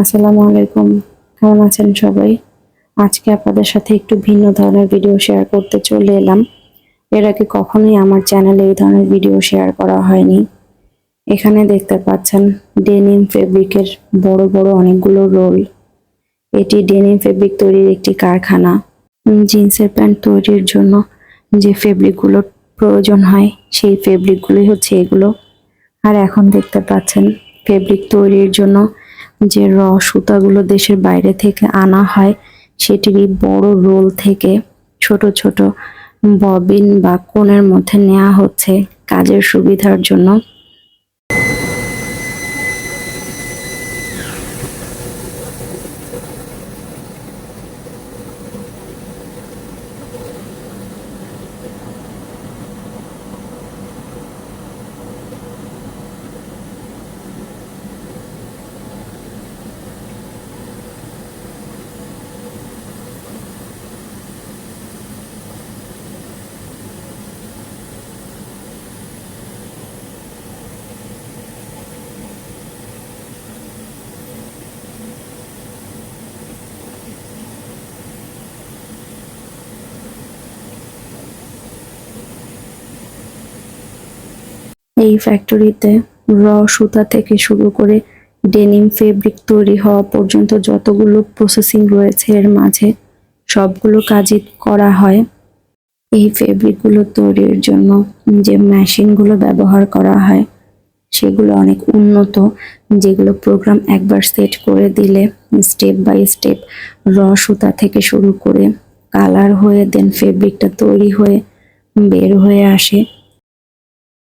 আসসালামু আলাইকুম। কেমন আছেন সবাই? আজকে আপনাদের সাথে একটু ভিন্ন ধরনের ভিডিও শেয়ার করতে চলে এলাম। এর আগে কখনোই আমার চ্যানেলে এই ধরনের ভিডিও শেয়ার করা হয়নি। এখানে দেখতে পাচ্ছেন ডেনিম ফেব্রিকের বড় বড় অনেকগুলো রোল এটি ডেনিম ফেব্রিক তৈরির একটি কারখানা। জিন্সের প্যান্ট তৈরির জন্য যে ফেব্রিকগুলোর প্রয়োজন হয়, সেই ফেব্রিকগুলোই হচ্ছে এগুলো। আর এখন দেখতে পাচ্ছেন ফেব্রিক তৈরির জন্য যে র সুতাগুলো দেশের বাইরে থেকে আনা হয়, সেটিরই বড় রোল থেকে ছোট ছোট ববিন বা কোণের মধ্যে নেওয়া হচ্ছে কাজের সুবিধার জন্য। এই ফ্যাক্টরিতে র সুতা থেকে শুরু করে ডেনিম ফেব্রিক তৈরি হওয়া পর্যন্ত যতগুলো প্রসেসিং রয়েছে এর মাঝে সবগুলো কাজই করা হয়। এই ফেব্রিকগুলো তৈরির জন্য যে মেশিনগুলো ব্যবহার করা হয়, সেগুলো অনেক উন্নত। যেগুলো প্রোগ্রাম একবার সেট করে দিলে স্টেপ বাই স্টেপ র সুতা থেকে শুরু করে কালার হয়ে দেন ফেব্রিকটা তৈরি হয়ে বের হয়ে আসে।